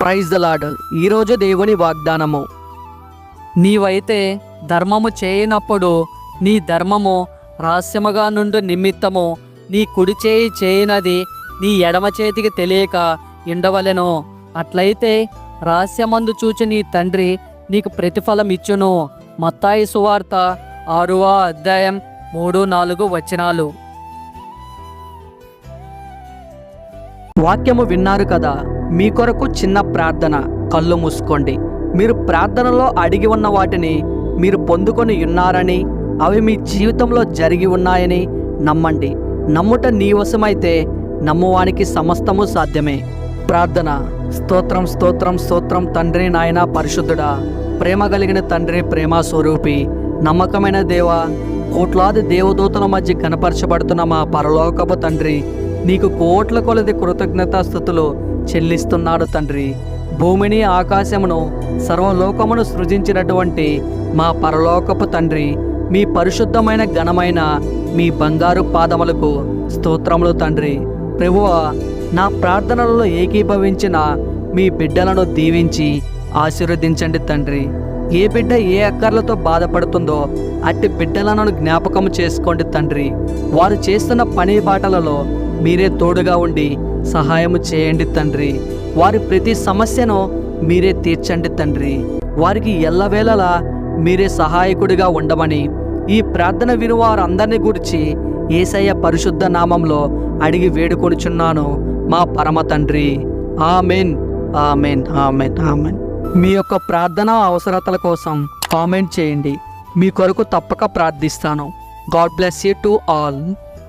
Praise the lord ఈరోజు దేవుని వాగ్దానము. నీవైతే ధర్మము చేయనప్పుడు నీ ధర్మము రహస్యముగా నుండి నిమిత్తము. నీ కుడి చేయి చేయనది నీ ఎడమ చేతికి తెలియక ఇండవలెను. అట్లయితే రహస్యమందు చూచి నీ తండ్రి నీకు ప్రతిఫలం ఇచ్చును. మత్తాయి సువార్త ఆరువ అధ్యాయం మూడు నాలుగు వచనాలు. వాక్యము విన్నారు కదా. మీ కొరకు చిన్న ప్రార్థన. కళ్ళు మూసుకోండి. మీరు ప్రార్థనలో అడిగి ఉన్న వాటిని మీరు పొందుకొని ఉన్నారని అవి మీ జీవితంలో జరిగి ఉన్నాయని నమ్మండి. నమ్ముట నీ వశమైతే నమ్మువానికి సమస్తము సాధ్యమే. ప్రార్థన. స్తోత్రం స్తోత్రం స్తోత్రం తండ్రి నాయన పరిశుద్ధుడా. ప్రేమ కలిగిన తండ్రి ప్రేమ స్వరూపి. నమ్మకమైన దేవ కోట్లాది దేవదూతల మధ్య కనపరచబడుతున్న మా పరలోకపు తండ్రి నీకు కోట్ల కొలది కృతజ్ఞతాస్థుతులు చెల్లిస్తున్నాడు తండ్రి. భూమిని ఆకాశమును సర్వలోకమును సృజించినటువంటి మా పరలోకపు తండ్రి మీ పరిశుద్ధమైన ఘనమైన మీ బంగారు పాదములకు స్తోత్రములు తండ్రి. ప్రభువ నా ప్రార్థనలలో ఏకీభవించిన మీ బిడ్డలను దీవించి ఆశీర్వదించండి తండ్రి. ఏ బిడ్డ ఏ అక్కర్లతో బాధపడుతుందో అట్టి బిడ్డలను జ్ఞాపకం చేసుకోండి తండ్రి. వారు చేస్తున్న పని బాటలలో మీరే తోడుగా ఉండి సహాయము చేయండి తండ్రి. వారి ప్రతి సమస్యను మీరే తీర్చండి తండ్రి. వారికి ఎల్లవేళలా మీరే సహాయకుడిగా ఉండమని ఈ ప్రార్థన విను వారందరినీ గురించి ఏసయ్య పరిశుద్ధ నామంలో అడిగి వేడుకొనిచున్నాను మా పరమ తండ్రి. ఆమెన్. ఆమెన్. ఆమెన్. ఆమెన్. మీ యొక్క ప్రార్థన అవసరతల కోసం కామెంట్ చేయండి. మీ కొరకు తప్పక ప్రార్థిస్తాను. God bless you to all.